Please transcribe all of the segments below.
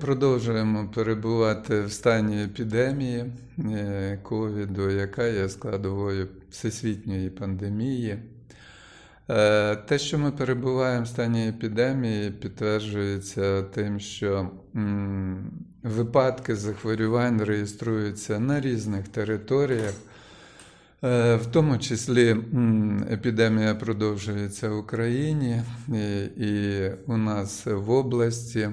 продовжуємо перебувати в стані епідемії е, ковіду, яка є складовою всесвітньої пандемії. Е, Те, що ми перебуваємо в стані епідемії, підтверджується тим, що випадки захворювань реєструються на різних територіях. Е, В тому числі епідемія продовжується в Україні і, і у нас в області.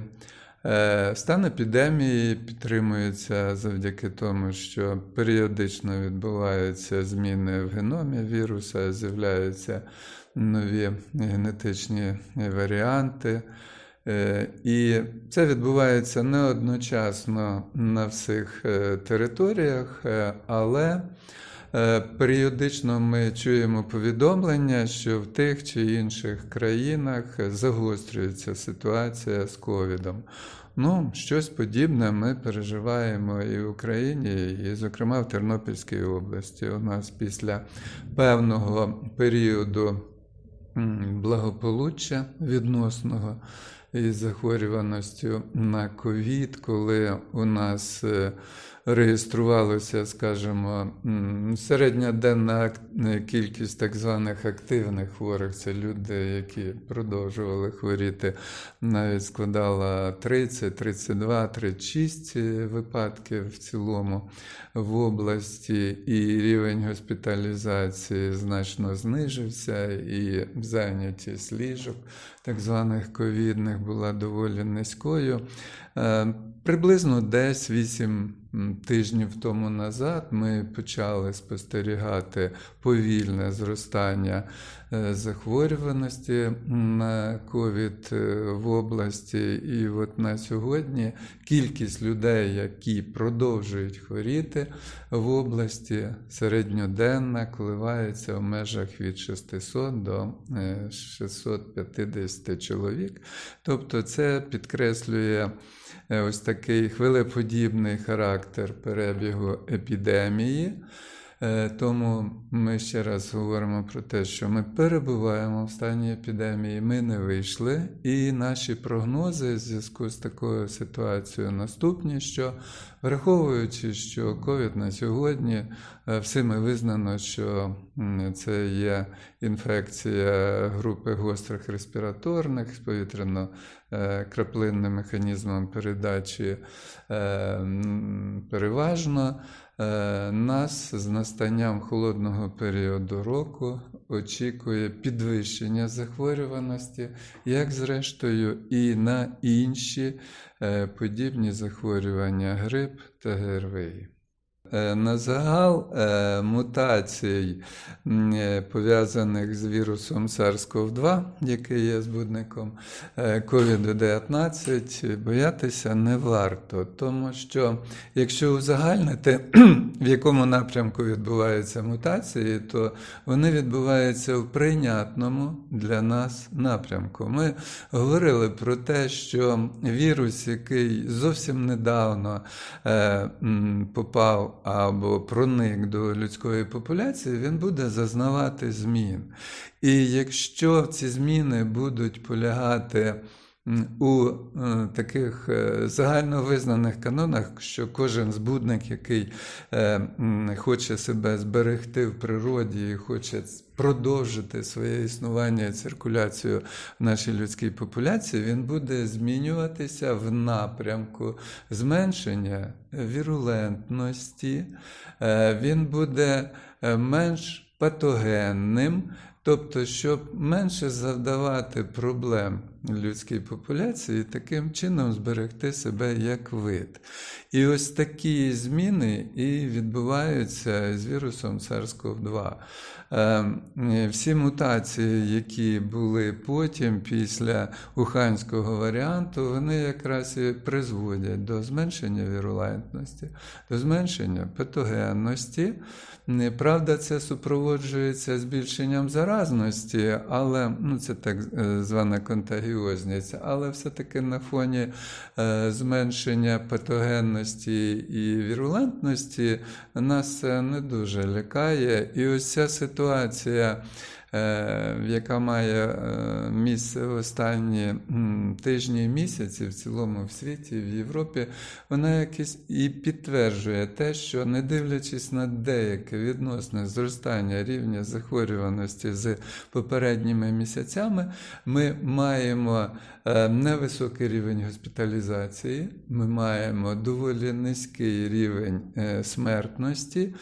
Е, Стан епідемії підтримується завдяки тому, що періодично відбуваються зміни в геномі віруса, з'являються нові генетичні варіанти. Е, І це відбувається не одночасно на всіх е, територіях, але Періодично ми чуємо повідомлення, що в тих чи інших країнах загострюється ситуація з ковідом. Ну, щось подібне ми переживаємо і в Україні, і, зокрема, в Тернопільській області. У нас після певного періоду благополуччя відносного із захворюваністю на ковід, коли у нас е, реєструвалося, скажімо, м, середня денна кількість так званих активних хворих, це люди, які продовжували хворіти, навіть складала 30, 32, 36 випадків в цілому в області, і рівень госпіталізації значно знижився, і зайнятість ліжок, так званих ковідних, була доволі низькою. Е, Приблизно десь 8 м, тижнів тому назад ми почали спостерігати повільне зростання захворюваності на ковід е, в області. І от на сьогодні кількість людей, які продовжують хворіти в області, середньоденна коливається в межах від 600 до е, 650 чоловік. Тобто це підкреслює е, ось такий хвилеподібний характер перебігу епідемії. Е, Тому ми ще раз говоримо про те, що ми перебуваємо в стані епідемії, ми не вийшли, і наші прогнози в зв'язку з такою ситуацією наступні, що враховуючи, що ковід на сьогодні е, всіми визнано, що це є інфекція групи гострих респіраторних з повітряно-краплинним механізмом передачі е, переважно. Е, Нас з настанням холодного періоду року очікує підвищення захворюваності, як зрештою і на інші е, подібні захворювання грип та ГРВІ. Е, На загал е, мутацій, е, пов'язаних з вірусом SARS-CoV-2, який є збудником е, COVID-19, боятися не варто, тому що якщо узагальнити, в якому напрямку відбуваються мутації, то вони відбуваються в прийнятному для нас напрямку. Ми говорили про те, що вірус, який зовсім недавно попав або проник до людської популяції, він буде зазнавати змін. І якщо ці зміни будуть полягати у е, таких е, загальновизнаних канонах, що кожен збудник, який е, хоче себе зберегти в природі і хоче продовжити своє існування і циркуляцію в нашій людській популяції, він буде змінюватися в напрямку зменшення вірулентності, він буде менш патогенним. Тобто, щоб менше завдавати проблем людській популяції, таким чином зберегти себе як вид. І ось такі зміни і відбуваються з вірусом SARS-CoV-2. Е, Всі мутації, які були потім після уханського варіанту, вони якраз і призводять до зменшення вірулентності, до зменшення патогенності. Правда, це супроводжується збільшенням заразності, але ну, це так е, звана контагіозність, але все-таки на фоні е, зменшення патогенності і вірулентності нас це не дуже лякає. І ось ця ситуація яка має е, місце останні тижні і місяці в цілому в світі, в Європі, вона якось і підтверджує те, що не дивлячись на деяке відносне зростання рівня захворюваності з попередніми місяцями, ми маємо е, невисокий рівень госпіталізації, ми маємо доволі низький рівень е, смертності.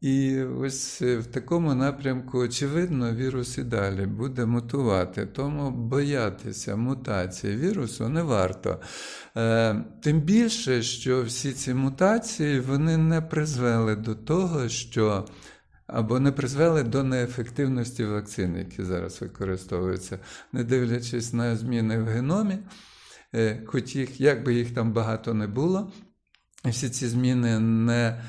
І ось е, в такому напрямку, очевидно, вірус і далі буде мутувати. Тому боятися мутації вірусу не варто. Е, Тим більше, що всі ці мутації вони не призвели до того, що або не призвели до неефективності вакцин, які зараз використовуються, не дивлячись на зміни в геномі, е, хоч їх, як би їх там багато не було, всі ці зміни не.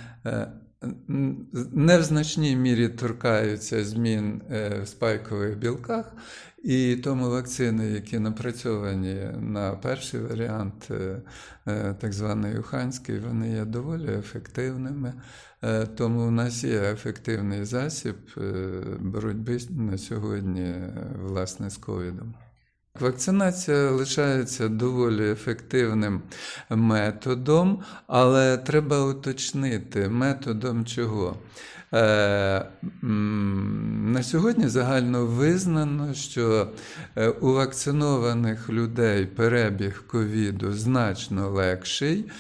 Не в значній мірі торкаються змін е, в спайкових білках, і тому вакцини, які напрацьовані на перший варіант, е, е, так званий Юханський, вони є доволі ефективними. Тому у нас є ефективний засіб боротьби на сьогодні власне з ковідом. Вакцинація лишається доволі ефективним методом, але треба уточнити методом чого. Е, На сьогодні загально визнано, що е, у вакцинованих людей перебіг ковіду значно легший,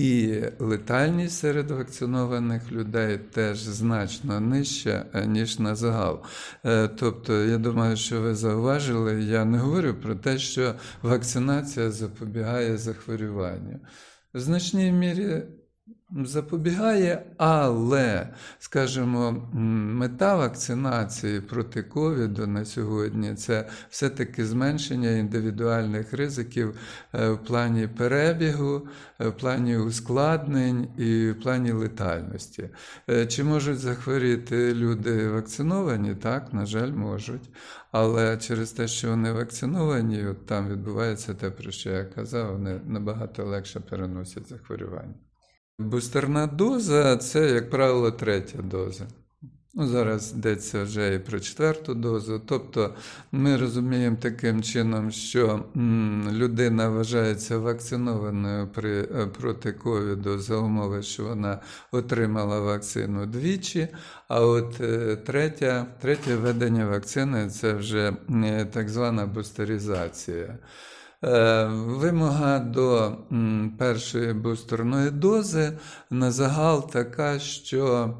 і летальність серед вакцинованих людей теж значно нижча, е, ніж на загал. Е, Тобто, я думаю, що ви зауважили, я не говорю про те, що вакцинація запобігає захворюванню. В значній мірі запобігає, але, скажімо, мета вакцинації проти ковіду на сьогодні це все-таки зменшення індивідуальних ризиків е, в плані перебігу, е, в плані ускладнень і в плані летальності. Е, Чи можуть захворіти люди вакциновані? Так, на жаль, можуть. Але через те, що вони вакциновані, от там відбувається те, про що я казав, вони набагато легше переносять захворювання. Бустерна доза це, як правило, третя доза. Ну, зараз йдеться вже і про четверту дозу. Тобто ми розуміємо таким чином, що людина вважається вакцинованою при, е, проти ковіду за умови, що вона отримала вакцину двічі. А от е, третя, третє введення вакцини це вже е, так звана бустеризація. Е, Вимога до першої бустерної дози на загал така, що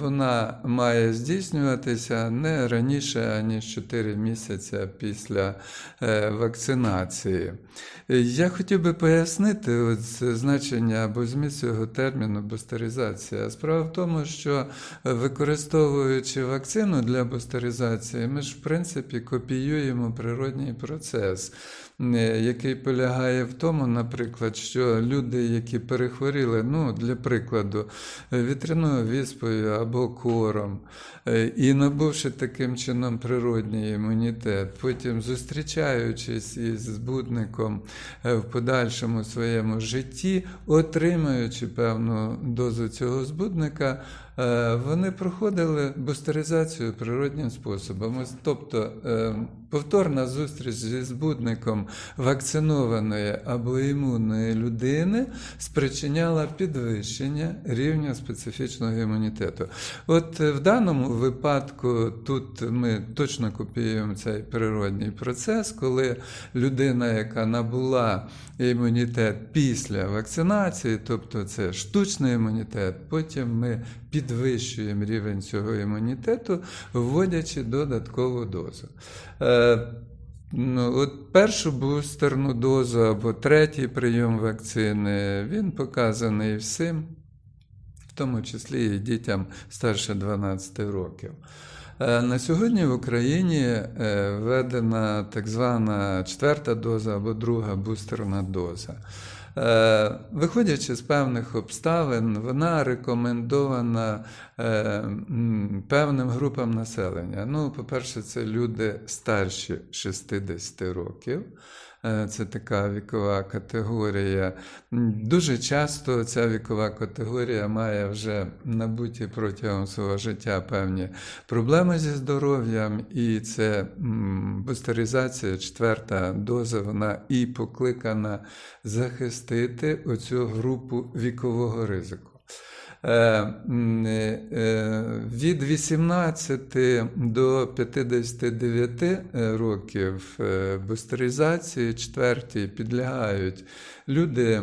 вона має здійснюватися не раніше, ніж 4 місяці після е, вакцинації. Е, Я хотів би пояснити значення або зміст цього терміну бустеризація. Справа в тому, що е, використовуючи вакцину для бустеризації, ми ж в принципі копіюємо природній процес. е, Який полягає в тому, наприклад, що люди, які перехворіли, ну, для прикладу, е, вітряною віспою або кором, е, і набувши таким чином природній імунітет, потім зустрічаючись із збудником е, в подальшому своєму житті, отримуючи певну дозу цього збудника, вони проходили бустеризацію природнім способом. Тобто е, повторна зустріч зі збудником вакцинованої або імунної людини спричиняла підвищення рівня специфічного імунітету. От е, в даному випадку тут ми точно копіюємо цей природній процес, коли людина, яка набула імунітет після вакцинації, тобто це штучний імунітет, потім ми підвищуємо рівень цього імунітету, вводячи додаткову дозу. Е, Ну, от першу бустерну дозу або третій прийом вакцини він показаний всім, в тому числі і дітям старше 12 років. Е, На сьогодні в Україні е, введена так звана четверта доза або друга бустерна доза. Е, Виходячи з певних обставин, вона рекомендована е, певним групам населення. Ну, по-перше, це люди старші 60 років. Е, Це така вікова категорія. Дуже часто ця вікова категорія має вже набуті протягом свого життя певні проблеми зі здоров'ям, і це бустеризація, четверта доза, вона і покликана захистити оцю групу вікового ризику. Е, м, е, Від 18 до 59 років е, бустеризації четвертій підлягають люди,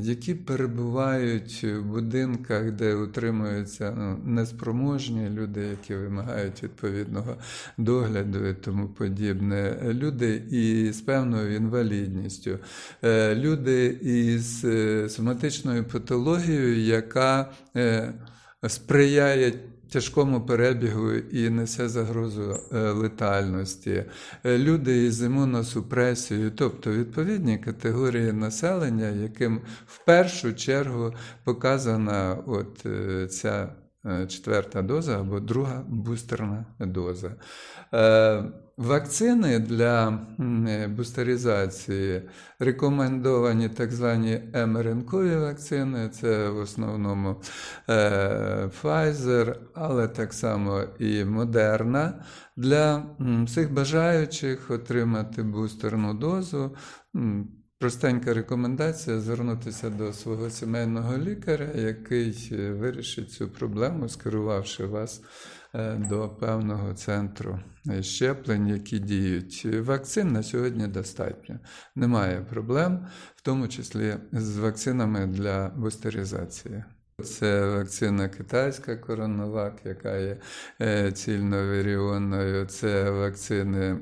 які перебувають в будинках, де утримуються ну, неспроможні люди, які вимагають відповідного догляду і тому подібне, люди із певною інвалідністю, е, люди із е, соматичною патологією, яка е, сприяє тяжкому перебігу і несе загрозу е, летальності, Е, люди із імуносупресією, тобто відповідні категорії населення, яким в першу чергу показана от е, ця четверта доза або друга бустерна доза. Вакцини для е, бустеризації рекомендовані так звані МРНКові вакцини, це в основному е, Pfizer, але так само і Moderna. Для всіх бажаючих отримати бустерну дозу. Простенька рекомендація звернутися до свого сімейного лікаря, який е, вирішить цю проблему, скерувавши вас до певного центру е, щеплень, які діють. Вакцин на сьогодні достатньо. Немає проблем, в тому числі з вакцинами для бустеризації. Це вакцина китайська коронавак, яка є е, цільновіріонною. Це вакцини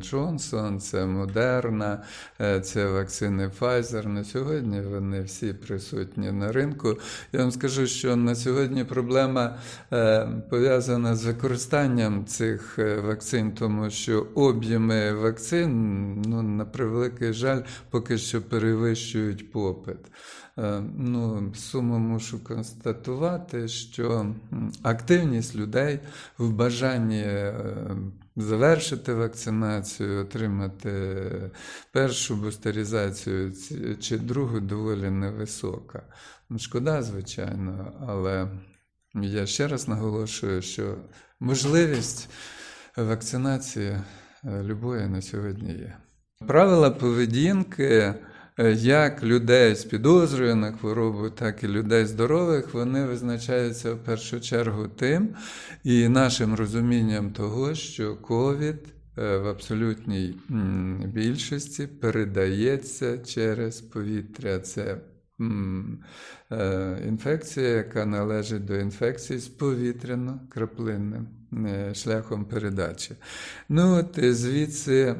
Джонсон, це Модерна, е, це вакцини Pfizer. На сьогодні вони всі присутні на ринку. Я вам скажу, що на сьогодні проблема е, пов'язана з використанням цих вакцин, тому що об'єми вакцин, ну, на превеликий жаль, поки що перевищують попит. Е, Ну, сумом мушу констатувати, що активність людей в бажанні е, завершити вакцинацію, отримати першу бустеризацію чи другу доволі невисока. Ну, Шкода, звичайно, але я ще раз наголошую, що можливість вакцинації е, любої на сьогодні є. Правила поведінки як людей з підозрою на хворобу, так і людей здорових, вони визначаються в першу чергу тим і нашим розумінням того, що ковід е, в абсолютній більшості передається через повітря. Це е, інфекція, яка належить до інфекції з повітряно-краплинним е, шляхом передачі. Ну, от е, звідси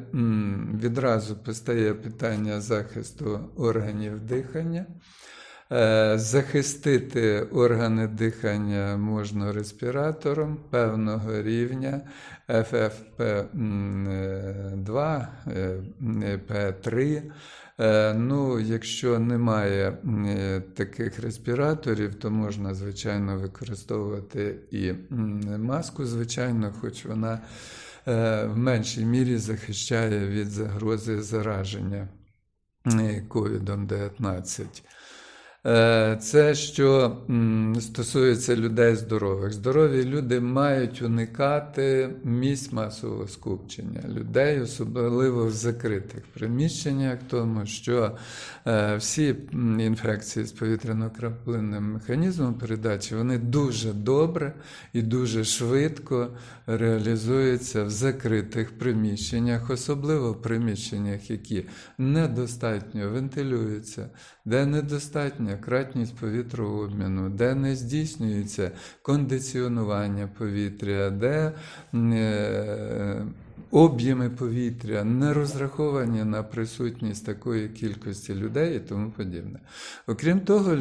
відразу постає питання захисту органів дихання. Е, Захистити органи дихання можна респіратором певного рівня FFP2, P3. Е, Ну, якщо немає е, таких респіраторів, то можна, звичайно, використовувати і маску, звичайно, хоч вона е, в меншій мірі захищає від загрози зараження ковідом COVID-19. Е, Це що стосується людей здорових. Здорові люди мають уникати місць масового скупчення людей, особливо в закритих приміщеннях, тому що е, всі інфекції з повітряно-краплинним механізмом передачі вони дуже добре і дуже швидко реалізуються в закритих приміщеннях, особливо в приміщеннях, які недостатньо вентилюються, де недостатня кратність повітрообміну, де не здійснюється кондиціонування повітря, де е, об'єми повітря не розраховані на присутність такої кількості людей і тому подібне. Окрім того,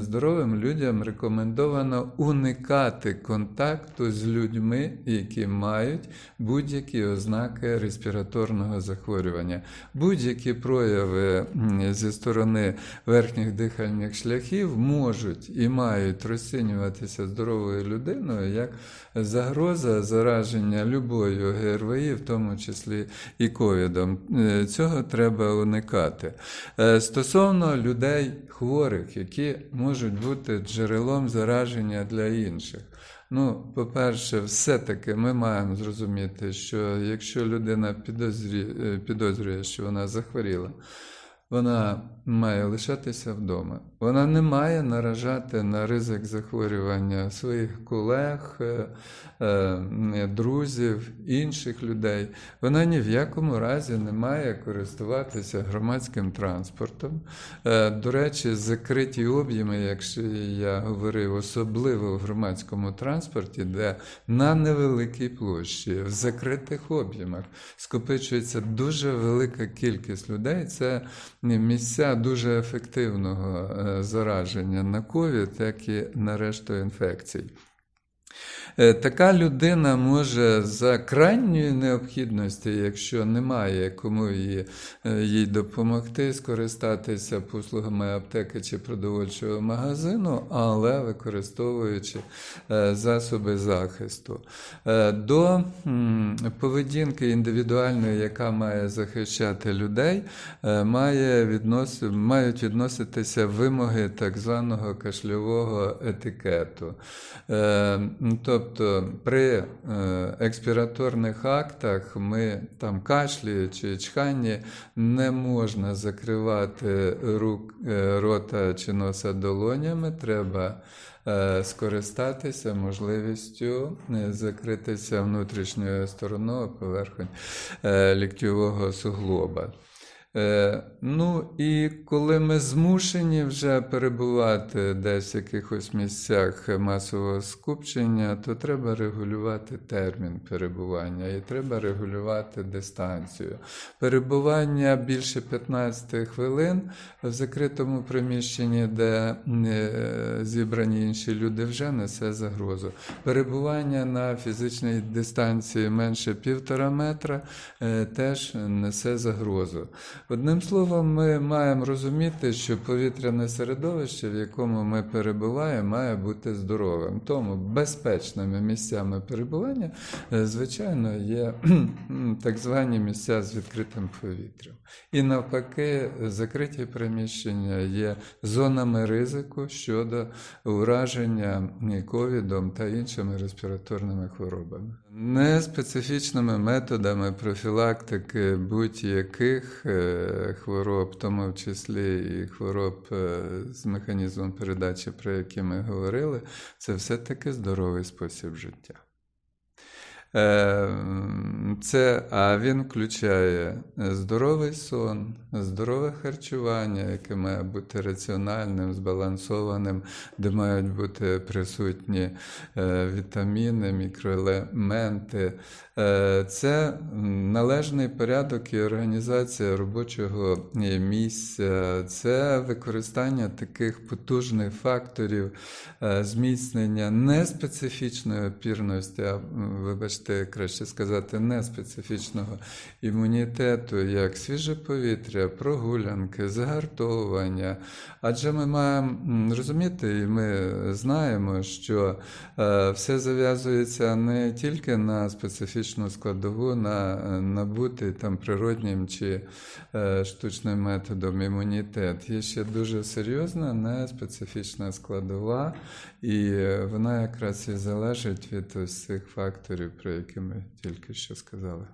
здоровим людям рекомендовано уникати контакту з людьми, які мають будь-які ознаки респіраторного захворювання, будь-які прояви зі сторони верхніх дихальних шляхів можуть і мають розцінюватися здоровою людиною як загроза зараження любою ГРВІ, в тому числі і ковідом. Е, Цього треба уникати. Е, Стосовно людей хворих, які можуть бути джерелом зараження для інших. Ну, по-перше, все-таки ми маємо зрозуміти, що якщо людина підозрює, е, підозрює, що вона захворіла, вона має лишатися вдома. Вона не має наражати на ризик захворювання своїх колег, е, е, друзів, інших людей. Вона ні в якому разі не має користуватися громадським транспортом. Е, До речі, закриті об'єми, якщо я говорив, особливо в громадському транспорті, де на невеликій площі, в закритих об'ємах скопичується дуже велика кількість людей. Це місця дуже ефективного е, зараження на ковід, як і на решту інфекцій. Е, Така людина може за крайньої необхідності, якщо немає кому їй, е, їй допомогти, скористатися послугами аптеки чи продовольчого магазину, але використовуючи е, засоби захисту. До поведінки індивідуальної, яка має захищати людей, має віднос... мають відноситися вимоги так званого кашльового етикету. Е, Тобто при е, експіраторних актах ми там кашлі чи чханні не можна закривати рук, е, рота чи носа долонями, треба е, скористатися можливістю закритися внутрішньою стороною поверхонь ліктьового суглоба. Е, Ну і коли ми змушені вже перебувати десь в якихось місцях масового скупчення, то треба регулювати термін перебування і треба регулювати дистанцію. Перебування більше 15 хвилин в закритому приміщенні, де е, зібрані інші люди, вже несе загрозу. Перебування на фізичній дистанції менше півтора метра е, теж несе загрозу. Одним словом, ми маємо розуміти, що повітряне середовище, в якому ми перебуваємо, має бути здоровим. Тому безпечними місцями перебування, е, звичайно, є так звані місця з відкритим повітрям. І навпаки, закриті приміщення є зонами ризику щодо ураження ковідом та іншими респіраторними хворобами. Неспецифічними методами профілактики будь-яких хвороб, хвороб, в тому числі і хвороб е, з механізмом передачі, про які ми говорили, це все-таки здоровий спосіб життя. Е, Це, а він включає здоровий сон, здорове харчування, яке має бути раціональним, збалансованим, де мають бути присутні е, вітаміни, мікроелементи. Е, Це належний порядок і організація робочого е, місця, це використання таких потужних факторів е, зміцнення неспецифічної опірності, а вибачте, краще сказати, неспецифічного імунітету, як свіже повітря, прогулянки, загартовування. Адже ми маємо розуміти, і ми знаємо, що е, все зав'язується не тільки на специфічну складову, на е, набутий там природнім чи е, штучним методом імунітет. Є ще дуже серйозна неспецифічна складова, і вона якраз і залежить від ось цих факторів, про які ми тільки що сказали.